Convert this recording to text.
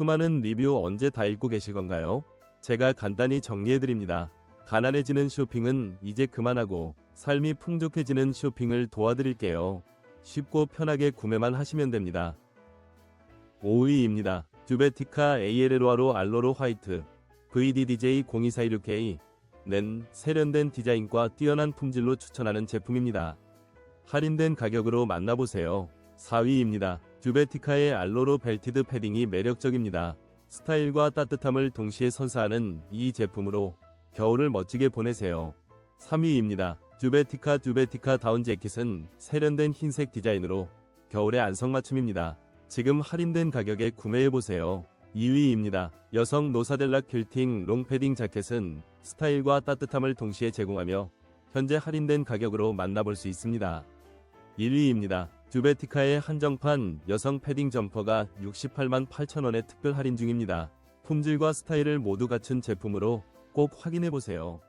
수많은 리뷰 언제 다 읽고 계실 건가요? 제가 간단히 정리해드립니다. 가난해지는 쇼핑은 이제 그만하고 삶이 풍족해지는 쇼핑을 도와드릴게요. 쉽고 편하게 구매만 하시면 됩니다. 5위입니다. 듀베티카 ALL화로 알로로 화이트 VDDJ0246K 는 세련된 디자인과 뛰어난 품질로 추천하는 제품입니다. 할인된 가격으로 만나보세요. 4위입니다. 듀베티카의 알로로 벨티드 패딩이 매력적입니다. 스타일과 따뜻함을 동시에 선사하는 이 제품으로 겨울을 멋지게 보내세요. 3위입니다. 듀베티카 듀베티카 다운 재킷은 세련된 흰색 디자인으로 겨울의 안성맞춤입니다. 지금 할인된 가격에 구매해보세요. 2위입니다. 여성 노사델라 퀼팅 롱패딩 자켓은 스타일과 따뜻함을 동시에 제공하며 현재 할인된 가격으로 만나볼 수 있습니다. 1위입니다. 듀베티카의 한정판 여성 패딩 점퍼가 68만 8천원에 특별 할인 중입니다. 품질과 스타일을 모두 갖춘 제품으로 꼭 확인해보세요.